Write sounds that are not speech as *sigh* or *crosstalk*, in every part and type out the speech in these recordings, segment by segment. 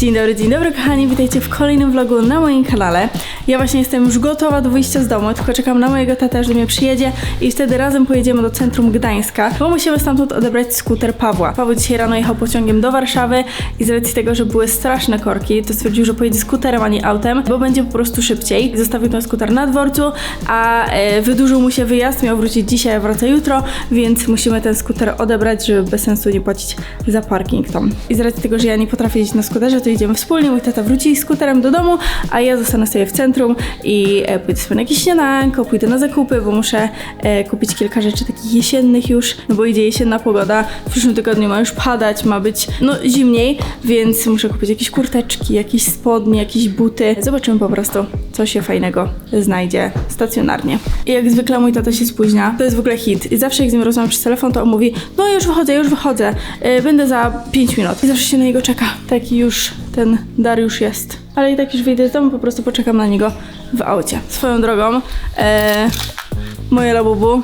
Dzień dobry, dzień dobry kochani, witajcie w kolejnym vlogu na moim kanale. Ja właśnie jestem już gotowa do wyjścia z domu, tylko czekam na mojego tatę, do mnie przyjedzie i wtedy razem pojedziemy do centrum Gdańska, bo musimy stamtąd odebrać skuter Pawła. Paweł dzisiaj rano jechał pociągiem do Warszawy i z racji tego, że były straszne korki, to stwierdził, że pojedzie skuterem, a nie autem, bo będzie po prostu szybciej. Zostawił ten skuter na dworcu, a e, wydłużył mu się wyjazd, miał wrócić dzisiaj, a wraca jutro, więc musimy ten skuter odebrać, żeby bez sensu nie płacić za parking tam. I z racji tego, że ja nie potrafię jeździć na skuterze, to idziemy wspólnie. Mój tata wróci skuterem do domu, a ja zostanę sobie w centrum i e, pójdę sobie na jakieś śniadanko, pójdę na zakupy, bo muszę e, kupić kilka rzeczy takich jesiennych już, no bo idzie jesienna pogoda. W przyszłym tygodniu ma już padać, ma być no zimniej, więc muszę kupić jakieś kurteczki, jakieś spodnie, jakieś buty. Zobaczymy po prostu, co się fajnego znajdzie stacjonarnie. I jak zwykle mój tata się spóźnia. To jest w ogóle hit. I zawsze jak z nim rozmawiam przez telefon, to on mówi, no już wychodzę, już wychodzę. E, będę za 5 minut. I zawsze się na niego czeka. Taki już ten Dariusz jest. Ale i tak już wyjdę z domu, po prostu poczekam na niego w aucie. Swoją drogą, e, moje labubu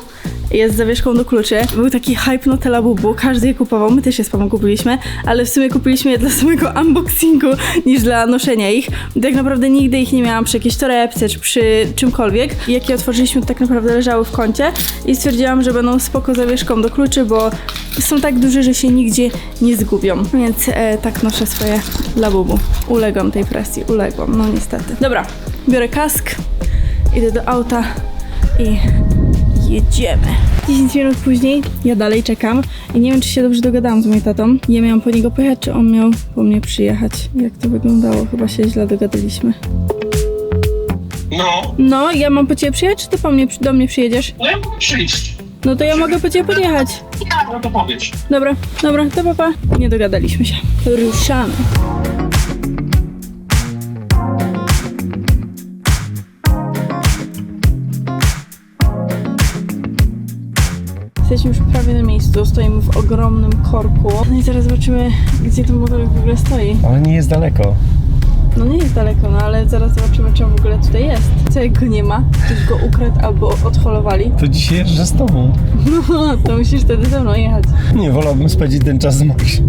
jest zawieszką do kluczy. Był taki hype na te labubu, każdy je kupował, my też je z mamą kupiliśmy, ale w sumie kupiliśmy je dla *laughs* samego unboxingu niż dla noszenia ich. Tak naprawdę nigdy ich nie miałam przy jakiejś torebce czy przy czymkolwiek. Jak je otworzyliśmy, to tak naprawdę leżały w kącie i stwierdziłam, że będą spoko zawieszką do kluczy, bo są tak duże, że się nigdzie nie zgubią. Więc e, tak noszę swoje labubu. Uległam tej presji, uległam, no niestety. Dobra, biorę kask, idę do auta i jedziemy. 10 minut później ja dalej czekam i nie wiem, czy się dobrze dogadałam z moim tatą. Ja miałam po niego pojechać, czy on miał po mnie przyjechać. Jak to wyglądało? Chyba się źle dogadaliśmy. No, No, ja mam po ciebie przyjechać, czy ty po mnie, do mnie przyjedziesz? no ja mogę przyjść. No to ja mogę po ciebie podjechać. No to powiedz. Dobra, dobra, to papa. Nie dogadaliśmy się. Ruszamy. Już prawie na miejscu, stoimy w ogromnym korku. No i zaraz zobaczymy, gdzie ten motorek w ogóle stoi. Ale nie jest daleko. No nie jest daleko, no ale zaraz zobaczymy, czy on w ogóle tutaj jest. Co jak go nie ma? Ktoś go ukradł albo odholowali. To dzisiaj jeżdżę z tobą. *laughs* No, to musisz wtedy ze mną jechać. Nie, wolałbym spędzić ten czas z Max. *laughs*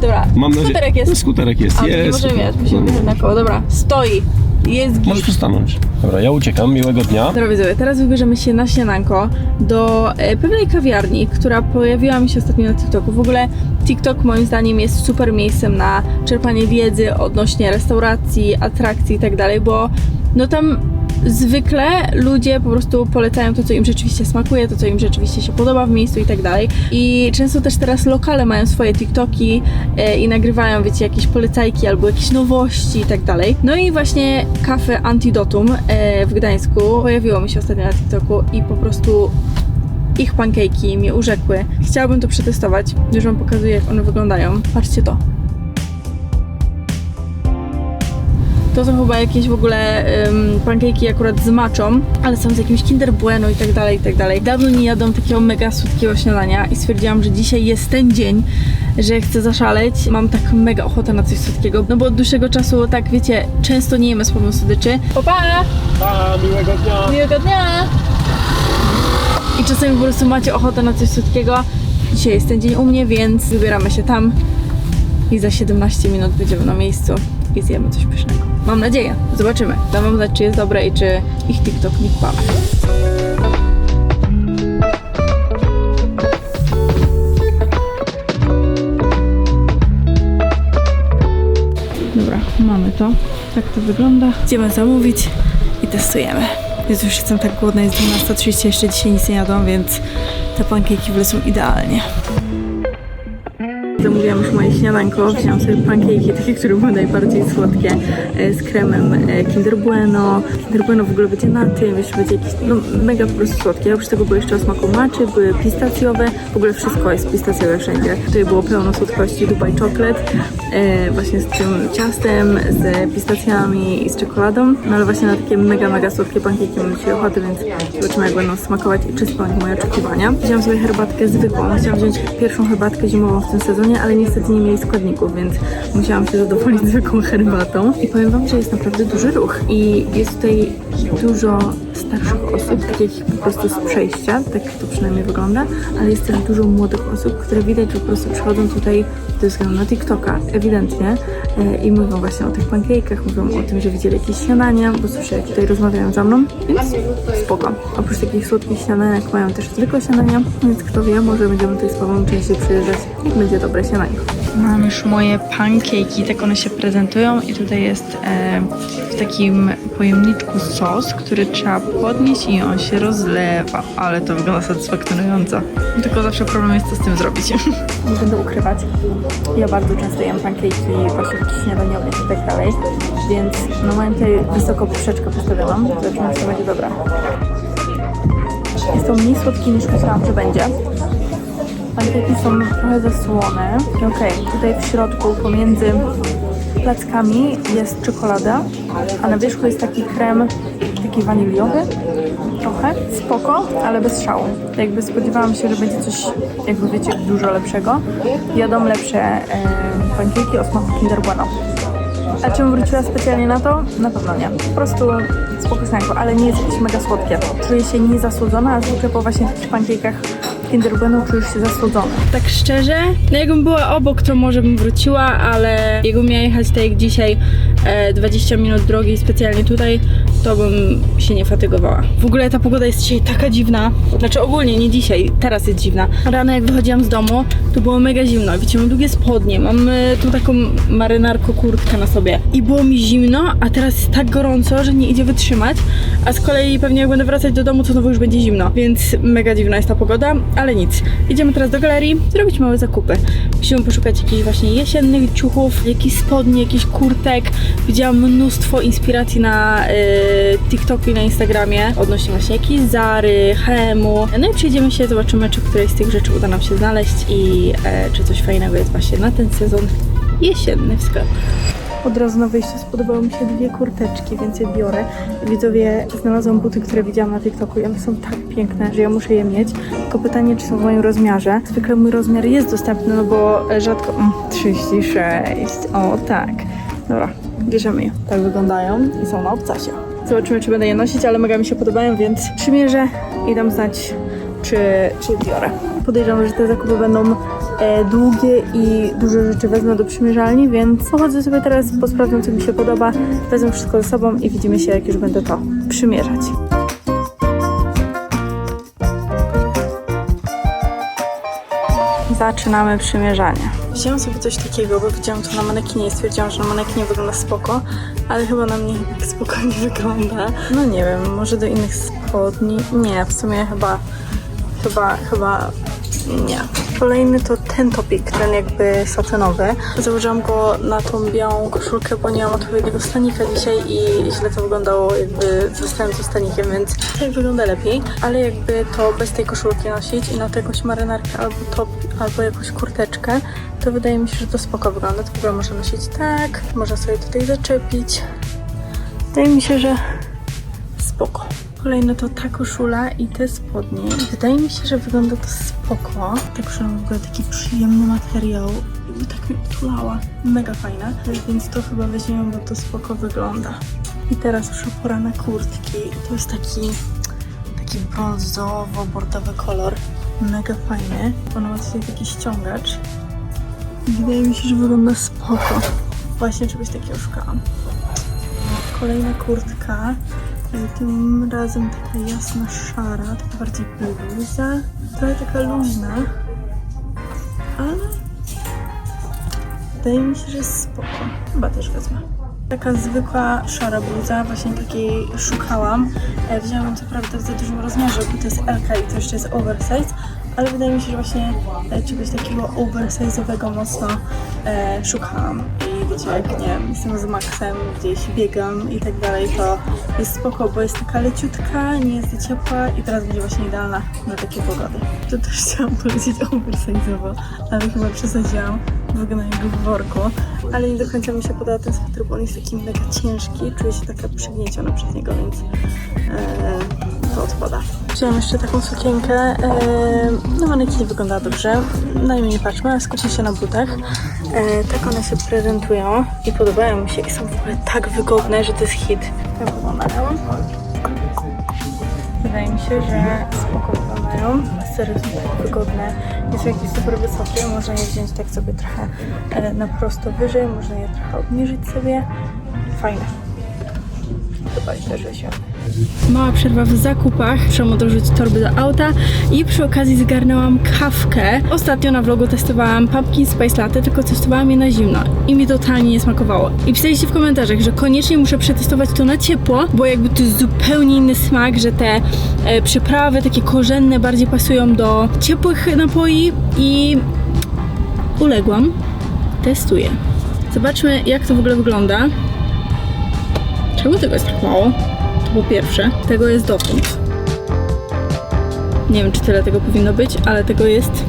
Dobra, Mam nadzieję. skuterek jest. No, skuterek jest, A, nie jest. możemy jechać, musimy jechać na koło. Dobra, stoi. Jest git. Możesz przystanąć. Dobra, ja uciekam, miłego dnia. Dobra widzowie, teraz wybierzemy się na śniadanko do e, pewnej kawiarni, która pojawiła mi się ostatnio na TikToku. W ogóle TikTok moim zdaniem jest super miejscem na czerpanie wiedzy odnośnie restauracji, atrakcji i tak dalej, bo no tam zwykle ludzie po prostu polecają to, co im rzeczywiście smakuje, to, co im rzeczywiście się podoba w miejscu i tak dalej. I często też teraz lokale mają swoje TikToki e, i nagrywają, wiecie, jakieś polecajki albo jakieś nowości i tak dalej. No i właśnie kafe Antidotum e, w Gdańsku pojawiło mi się ostatnio na TikToku i po prostu ich pancake'i mnie urzekły. Chciałabym to przetestować. Już wam pokazuję, jak one wyglądają. Patrzcie to. To są chyba jakieś w ogóle um, pancake'i akurat z maczą, ale są z jakimś Kinder Bueno i tak dalej, i tak dalej. Dawno nie jadłam takiego mega słodkiego śniadania i stwierdziłam, że dzisiaj jest ten dzień, że chcę zaszaleć. Mam tak mega ochotę na coś słodkiego, no bo od dłuższego czasu, tak wiecie, często nie jemy z pomocą słodyczy. Opa! Pa, miłego dnia. Miłego dnia! I czasami po prostu macie ochotę na coś słodkiego. Dzisiaj jest ten dzień u mnie, więc wybieramy się tam i za 17 minut będziemy na miejscu i zjemy coś pysznego. Mam nadzieję. Zobaczymy. Dam wam znać, czy jest dobre i czy ich TikTok nie kłamie. Dobra, mamy to. Tak to wygląda. Idziemy zamówić i testujemy. Jezu, już jestem tak głodna, jest 12.30, jeszcze dzisiaj nic nie jadłam, więc te pankejki wlecą idealnie. Zamówiłam już moje śniadanko, wzięłam sobie pankejki, takie, które były najbardziej słodkie, e, z kremem e, Kinder Bueno. Kinder Bueno w ogóle będzie na tym, jeszcze będzie jakieś, no mega po prostu słodkie. Oprócz tego były jeszcze o smaku maczy, były pistacjowe, w ogóle wszystko jest pistacjowe wszędzie. Tutaj było pełno słodkości Dubai Chocolate, e, właśnie z tym ciastem, z pistacjami i z czekoladą. No ale właśnie na takie mega, mega słodkie pankejki mam dzisiaj ochotę, więc zobaczymy jak będą smakować i czy spełnią moje oczekiwania. Wziąłam sobie herbatkę zwykłą, chciałam wziąć pierwszą herbatkę zimową w tym sezonie, ale niestety nie mieli składników, więc musiałam się zadowolić zwykłą herbatą. I powiem wam, że jest naprawdę duży ruch i jest tutaj dużo starszych osób, takich po prostu z przejścia, tak to przynajmniej wygląda, ale jest też dużo młodych osób, które widać, że po prostu przychodzą tutaj ze względu na TikToka, ewidentnie, e, i mówią właśnie o tych pancake'ach, mówią o tym, że widzieli jakieś śniadania, bo słyszę, jak tutaj rozmawiają ze mną, więc spoko. Oprócz takich słodkich śniadanek mają też zwykłe śniadania, więc kto wie, może będziemy tutaj z Pawłem częściej przyjeżdżać, jak będzie dobre śniadanie. Mam już moje pankejki, tak one się prezentują i tutaj jest e, w takim pojemniczku sos, który trzeba podnieść i on się rozlewa, ale to wygląda satysfakcjonująco. Tylko zawsze problem jest co z tym zrobić. *laughs* Nie będę ukrywać, ja bardzo często jem pankejki, takie śniadaniowe i tak dalej, więc no mam tutaj wysoko poprzeczkę postawioną, zobaczymy, czy będzie dobra. Jest to mniej słodki niż myślałam, że będzie. Pankejki są trochę zasłone. Okej, tutaj w środku pomiędzy plackami jest czekolada, a na wierzchu jest taki krem, taki waniliowy. Trochę. Spoko, ale bez szału. Jakby spodziewałam się, że będzie coś, jakby wiecie, dużo lepszego. Jadą lepsze e, pankejki o smaku Kinder Bueno. A czym wróciła specjalnie na to? Na pewno nie. Po prostu spoko snacko, ale nie jest jakieś mega słodkie. Czuję się niezasłodzona, a zwykle po właśnie takich pancake'ach Kinder Bueno czujesz się zasłodzony. Tak szczerze, no jakbym była obok, to może bym wróciła, ale jakbym miała jechać tak jak dzisiaj e, 20 minut drogi specjalnie tutaj, to bym się nie fatygowała. W ogóle ta pogoda jest dzisiaj taka dziwna. Znaczy ogólnie, nie dzisiaj, teraz jest dziwna. Rano jak wychodziłam z domu, to było mega zimno. Wiecie, mam długie spodnie, mam tu taką marynarko kurtkę na sobie. I było mi zimno, a teraz jest tak gorąco, że nie idzie wytrzymać. A z kolei pewnie jak będę wracać do domu, to znowu już będzie zimno. Więc mega dziwna jest ta pogoda, ale nic. Idziemy teraz do galerii, zrobić małe zakupy. Musimy poszukać jakichś właśnie jesiennych ciuchów, jakichś spodni, jakichś kurtek. Widziałam mnóstwo inspiracji na y, TikToku na Instagramie odnośnie właśnie jakiejś Zary, Hemu. No i przyjdziemy się, zobaczymy, czy któreś z tych rzeczy uda nam się znaleźć i e, czy coś fajnego jest właśnie na ten sezon jesienny w sklepach. Od razu na wyjściu spodobały mi się dwie kurteczki, więc je biorę. Widzowie, znalazłam buty, które widziałam na TikToku i one są tak piękne, że ja muszę je mieć. Tylko pytanie, czy są w moim rozmiarze. Zwykle mój rozmiar jest dostępny, no bo rzadko... Mm, 36, o tak. Dobra, bierzemy je. Tak wyglądają i są na obcasie. Zobaczymy, czy będę je nosić, ale mega mi się podobają, więc przymierzę i dam znać, czy, czy biorę. Podejrzewam, że te zakupy będą e, długie i dużo rzeczy wezmę do przymierzalni, więc pochodzę sobie teraz, posprawdzam, co mi się podoba, wezmę wszystko ze sobą i widzimy się, jak już będę to przymierzać. Zaczynamy przymierzanie. Wziąłam sobie coś takiego, bo widziałam to na manekinie i stwierdziłam, że na manekinie wygląda spoko, ale chyba na mnie tak spokojnie wygląda. No nie wiem, może do innych spodni? Nie, w sumie chyba, chyba, chyba nie. Kolejny to ten topik, ten jakby satenowy. Założyłam go na tą białą koszulkę, bo nie mam odpowiedniego stanika dzisiaj i źle to wyglądało jakby zostałem ze stanikiem, więc tak wygląda lepiej. Ale jakby to bez tej koszulki nosić i na to jakąś marynarkę albo top, albo jakąś kurteczkę, to wydaje mi się, że to spoko wygląda. To w ogóle można nosić tak, można sobie tutaj zaczepić. Wydaje mi się, że spoko. Kolejne to ta koszula i te spodnie. Wydaje mi się, że wygląda to spoko. Ta koszula ma w ogóle taki przyjemny materiał. Jakby tak mnie utulała. Mega fajna. Więc to chyba weźmiemy, bo to spoko wygląda. I teraz już pora na kurtki. To jest taki taki brązowo-bordowy kolor. Mega fajny. Ona ma tutaj taki ściągacz. I Wydaje mi się, że wygląda spoko. Właśnie czegoś takiego szukałam. Kolejna kurtka. Tym razem taka jasna szara, taka bardziej bluza. Trochę taka luźna. Ale wydaje mi się, że jest spoko. Chyba też wezmę. Taka zwykła szara bluza, właśnie takiej szukałam. E, Wzięłam ją co prawda w za dużym rozmiarze, bo to jest LK i to jeszcze jest oversize, ale wydaje mi się, że właśnie e, czegoś takiego oversize'owego mocno e, szukałam. Jak nie jestem z Maxem, gdzieś biegam i tak dalej, to jest spoko, bo jest taka leciutka, nie jest ciepła i teraz będzie właśnie idealna na takie pogody. To też chciałam powiedzieć oversize'owo, ale chyba przesadziłam wygląda go w worku, ale nie do końca mi się podoba ten sweter, bo on jest taki mega ciężki, czuję się taka przygnieciona przez niego, więc e, to odpada. Wziąłem jeszcze taką sukienkę. No manekin nie wygląda dobrze. Na nią nie patrzmy, skupię się na butach. Yy, tak one się prezentują i podobają mi się i są w ogóle tak wygodne, że to jest hit. Tak wyglądają. Wydaje mi się, że spoko wyglądają. Serio są tak wygodne. Nie są jakieś super wysokie. Można je wziąć tak sobie trochę e, na prosto wyżej. Można je trochę obniżyć sobie. Fajne. Chyba też się. Mała przerwa w zakupach. Muszę odłożyć torby do auta i przy okazji zgarnęłam kawkę. Ostatnio na vlogu testowałam pumpkin spice latte, tylko testowałam je na zimno i mi totalnie nie smakowało. I pisaliście w komentarzach, że koniecznie muszę przetestować to na ciepło, bo jakby to jest zupełnie inny smak, że te e, przyprawy takie korzenne bardziej pasują do ciepłych napoi i uległam. Testuję. Zobaczmy jak to w ogóle wygląda. Czemu tego jest tak mało? Po pierwsze, tego jest dotąd. Nie wiem, czy tyle tego powinno być, ale tego jest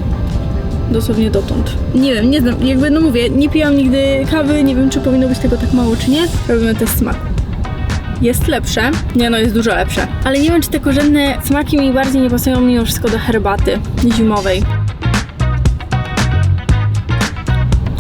dosłownie dotąd. Nie wiem, nie znam, jakby no mówię, nie pijałam nigdy kawy, nie wiem, czy powinno być tego tak mało, czy nie. Robimy test smaku. Jest lepsze, nie no, jest dużo lepsze. Ale nie wiem, czy te korzenne smaki mi bardziej nie pasują mimo wszystko do herbaty zimowej.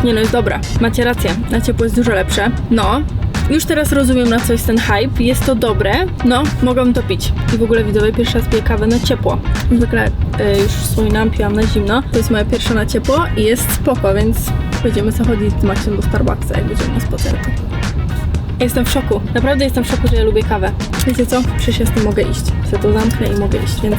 Nie no, jest dobra. Macie rację. Na ciepło jest dużo lepsze. No, już teraz rozumiem na co jest ten hype. Jest to dobre. No, mogłam to pić. I w ogóle widzowie pierwszy raz piję kawę na ciepło. Zwykle y, już wspominałam, piłam na zimno. To jest moja pierwsza na ciepło i jest spoko, więc będziemy sobie chodzić z Maxiem do Starbucksa, jak będziemy na spacerku. Jestem w szoku. Naprawdę jestem w szoku, że ja lubię kawę. Wiecie co? Przecież ja z tym mogę iść. Sobie to zamknę i mogę iść, więc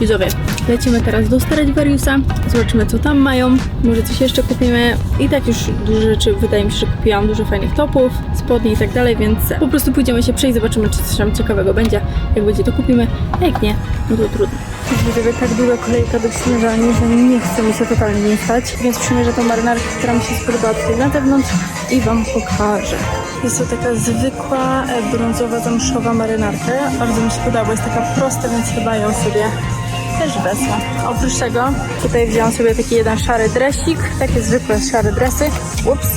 widzowie, lecimy teraz do Stradivariusa. Zobaczymy, co tam mają. Może coś jeszcze kupimy. I tak już dużo rzeczy, wydaje mi się, że kupiłam. Dużo fajnych topów, spodni i tak dalej, więc po prostu pójdziemy się przejść, zobaczymy, czy coś tam ciekawego będzie. Jak będzie, to kupimy. A jak nie, no to trudno. Widzowie, tak długa kolejka do przymierzalni, że nie chce mi się totalnie nie stać, więc przymierzę tą marynarkę, która mi się spodobała tutaj na zewnątrz i Wam pokażę. Jest to taka zwykła, e, brązowa, zamszowa marynarka. Bardzo mi się podoba, jest taka prosta, więc chyba ją sobie też wezmę. Oprócz tego tutaj wziąłam sobie taki jeden szary dresik, takie zwykłe szare dresy. Ups.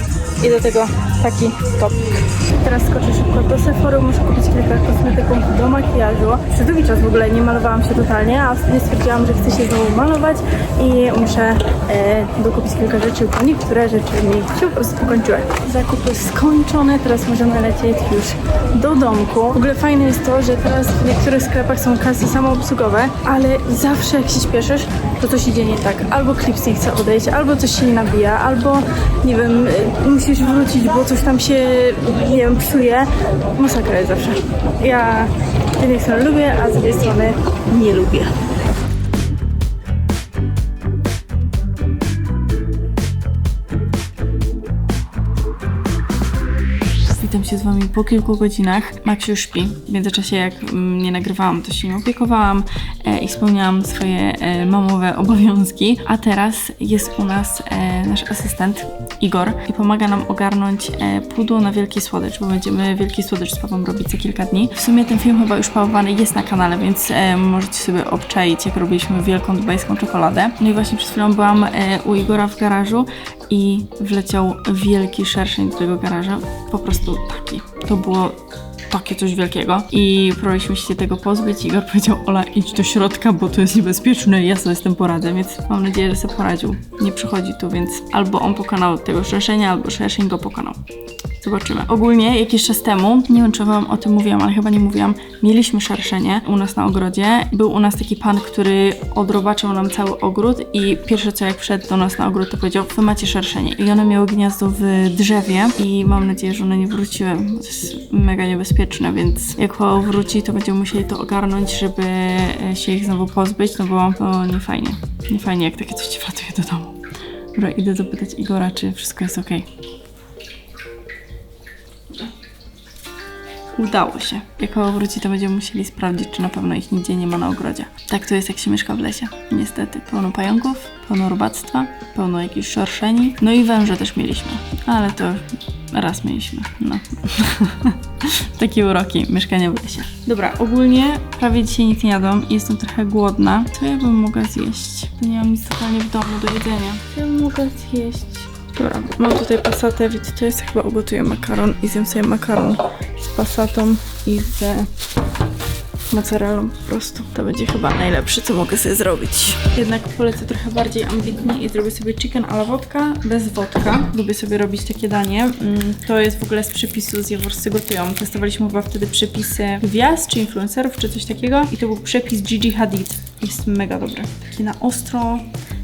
I do tego taki topik. Teraz skoczę szybko do Sephory, muszę kupić kilka kosmetyków do makijażu. Przez długi czas w ogóle nie malowałam się totalnie, a ostatnio stwierdziłam, że chcę się znowu malować i muszę e, dokupić kilka rzeczy, bo niektóre rzeczy mi się po prostu pokończyły. Zakupy skończone, teraz możemy lecieć już do domku. W ogóle fajne jest to, że teraz w niektórych sklepach są kasy samoobsługowe, ale zawsze jak się śpieszysz, to coś idzie nie tak. Albo klips nie chce odejść, albo coś się nie nabija, albo nie wiem, y, musisz wrócić, bo coś tam się, nie wiem, psuje. Masakra jest zawsze. Ja z jednej strony lubię, a z drugiej strony nie lubię. Witam się z Wami po kilku godzinach. Max już śpi. W międzyczasie, jak mm, nie nagrywałam, to się nim opiekowałam e, i spełniałam swoje e, mamowe *laughs* obowiązki. A teraz jest u nas e, nasz asystent Igor i pomaga nam ogarnąć e, pudło na wielki słodycz, bo będziemy wielki słodycz z papą robić za kilka dni. W sumie ten film chyba już pałowany jest na kanale, więc e, możecie sobie obczaić, jak robiliśmy wielką dubajską czekoladę. No i właśnie przed chwilą byłam e, u Igora w garażu i wleciał wielki szerszeń do tego garaża. Po prostu taki. To było takie coś wielkiego. I próbowaliśmy się tego pozbyć. Igor powiedział, Ola, idź do środka, bo to jest niebezpieczne. Ja sobie z tym poradzę, więc mam nadzieję, że sobie poradził. Nie przychodzi tu, więc albo on pokonał tego szerszenia, albo szerszeń go pokonał. Zobaczymy. Ogólnie jakiś czas temu, nie wiem czy wam o tym mówiłam, ale chyba nie mówiłam, mieliśmy szerszenie u nas na ogrodzie. Był u nas taki pan, który odrobaczył nam cały ogród i pierwsze co jak wszedł do nas na ogród, to powiedział, wy macie szerszenie. I one miały gniazdo w drzewie i mam nadzieję, że one nie wróciły, to jest mega niebezpieczne, więc jak wróci, to będziemy musieli to ogarnąć, żeby e, się ich znowu pozbyć, no bo to nie fajnie. Nie fajnie, jak takie coś ci wlatuje do domu. Dobra, idę zapytać Igora, czy wszystko jest okej. Udało się. Jak Paweł wróci, to będziemy musieli sprawdzić, czy na pewno ich nigdzie nie ma na ogrodzie. Tak to jest, jak się mieszka w lesie. Niestety. Pełno pająków, pełno robactwa, pełno jakichś szorszeni. No i węże też mieliśmy. Ale to raz mieliśmy. No. *laughs* Takie uroki mieszkania w lesie. Dobra, ogólnie prawie dzisiaj nic nie jadłam i jestem trochę głodna. Co ja bym mogła zjeść? Nie mam nic w domu do jedzenia. Co ja bym mogła zjeść? Dobra, mam tutaj pasatę, co jest? Chyba ugotuję makaron i zjem sobie makaron z pasatą i z mozzarellą po prostu. To będzie chyba najlepsze, co mogę sobie zrobić. Jednak polecę trochę bardziej ambitnie i zrobię sobie chicken a la wodka bez wodka. Lubię sobie robić takie danie. Mm, To jest w ogóle z przepisu z Jaworscy Gotują. Testowaliśmy chyba wtedy przepisy gwiazd czy influencerów czy coś takiego i to był przepis Gigi Hadid. Jest mega dobry. Taki na ostro,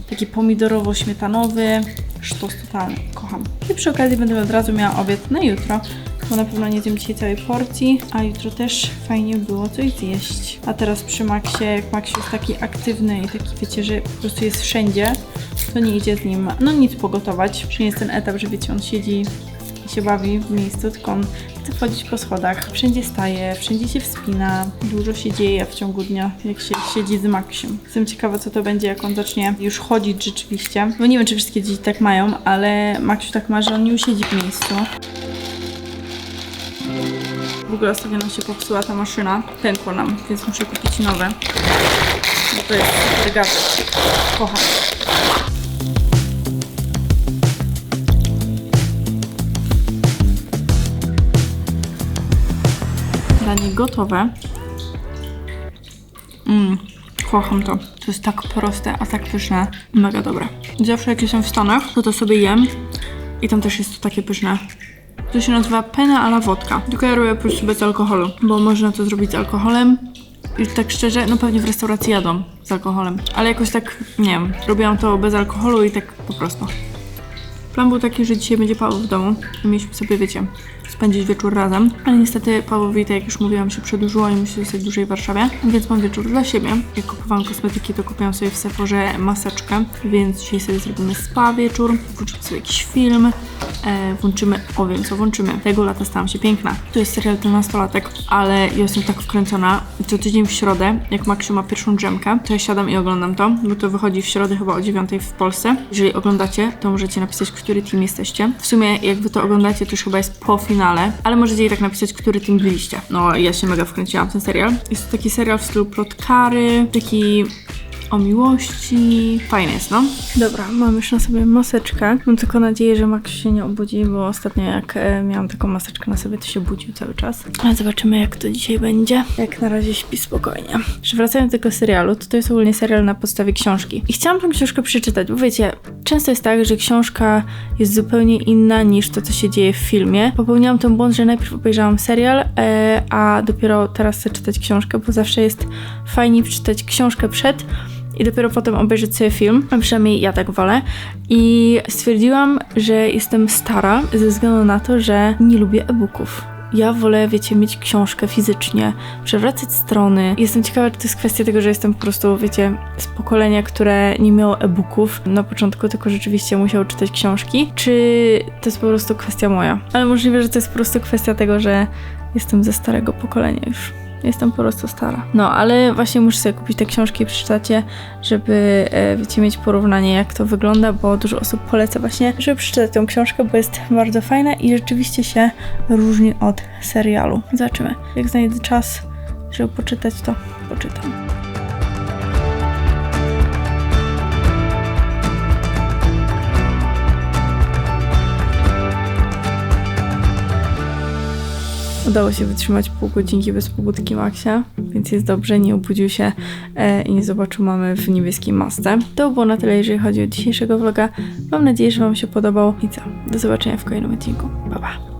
taki pomidorowo-śmietanowy. Sztos totalny. Kocham. I przy okazji będę od razu miała obiad na jutro bo na pewno nie zjem dzisiaj całej porcji, a jutro też fajnie było coś zjeść. A teraz przy Maxie, jak Max jest taki aktywny i taki, wiecie, że po prostu jest wszędzie, to nie idzie z nim, no nic pogotować. Nie jest ten etap, że wiecie, on siedzi i się bawi w miejscu, tylko on chce chodzić po schodach, wszędzie staje, wszędzie się wspina, dużo się dzieje w ciągu dnia, jak się siedzi z Maxiem. Jestem ciekawa, co to będzie, jak on zacznie już chodzić rzeczywiście, bo nie wiem, czy wszystkie dzieci tak mają, ale Maxiu tak ma, że on nie usiedzi w miejscu. W ogóle ostatnio nam się popsuła ta maszyna. Pękło nam, więc muszę kupić nowe. No to jest gadżet. Kocham. Danie gotowe. Mmm, kocham to. To jest tak proste, a tak pyszne. Mega dobre. Zawsze jak jestem w Stanach, to to sobie jem. I tam też jest to takie pyszne. To się nazywa pena a la wodka. Tylko ja robię po prostu bez alkoholu, bo można to zrobić z alkoholem. I tak szczerze, no pewnie w restauracji jadą z alkoholem. Ale jakoś tak, nie wiem, robiłam to bez alkoholu i tak po prostu. Plan był taki, że dzisiaj będzie Paweł w domu mieliśmy sobie, wiecie, spędzić wieczór razem. Ale niestety Pawłowi, tak jak już mówiłam, się przedłużyło i musi zostać dłużej w Warszawie, więc mam wieczór dla siebie. Jak kupowałam kosmetyki, to kupiłam sobie w Sephorze maseczkę, więc dzisiaj sobie zrobimy spa wieczór, włączymy sobie jakiś film, e, włączymy, o wiem co włączymy. Tego lata stałam się piękna. To jest serial 12-latek, ale ja jestem tak wkręcona. Co tydzień w środę, jak Maksiu ma pierwszą drzemkę, to ja siadam i oglądam to, bo to wychodzi w środę chyba o 9 w Polsce. Jeżeli oglądacie, to możecie napisać, który team jesteście. W sumie, jak wy to oglądacie, to już chyba jest po finale, ale możecie i tak napisać, który team byliście. No, ja się mega wkręciłam w ten serial. Jest to taki serial w stylu plotkary, taki o miłości. Fajny jest, no. Dobra, mam już na sobie maseczkę. Mam tylko nadzieję, że Max się nie obudzi, bo ostatnio jak e, miałam taką maseczkę na sobie, to się budził cały czas. Ale zobaczymy, jak to dzisiaj będzie. Jak na razie śpi spokojnie. Jeszcze wracając do tego serialu, to to jest ogólnie serial na podstawie książki. I chciałam tą książkę przeczytać, bo wiecie, często jest tak, że książka jest zupełnie inna niż to, co się dzieje w filmie. Popełniłam ten błąd, że najpierw obejrzałam serial, e, a dopiero teraz chcę czytać książkę, bo zawsze jest fajniej przeczytać książkę przed, i dopiero potem obejrzeć sobie film, a przynajmniej ja tak wolę. I stwierdziłam, że jestem stara ze względu na to, że nie lubię e-booków. Ja wolę, wiecie, mieć książkę fizycznie, przewracać strony. Jestem ciekawa, czy to jest kwestia tego, że jestem po prostu, wiecie, z pokolenia, które nie miało e-booków na początku, tylko rzeczywiście musiało czytać książki, czy to jest po prostu kwestia moja. Ale możliwe, że to jest po prostu kwestia tego, że jestem ze starego pokolenia już. Jestem po prostu stara. No, ale właśnie muszę sobie kupić te książki i przeczytać je, żeby, e, wiecie, mieć porównanie, jak to wygląda, bo dużo osób poleca właśnie, żeby przeczytać tę książkę, bo jest bardzo fajna i rzeczywiście się różni od serialu. Zobaczymy. Jak znajdę czas, żeby poczytać, to poczytam. Udało się wytrzymać pół godzinki bez pobudki Maxia, więc jest dobrze, nie obudził się e, i nie zobaczył mamy w niebieskiej masce. To było na tyle, jeżeli chodzi o dzisiejszego vloga. Mam nadzieję, że Wam się podobał i co? Do zobaczenia w kolejnym odcinku. Pa, pa!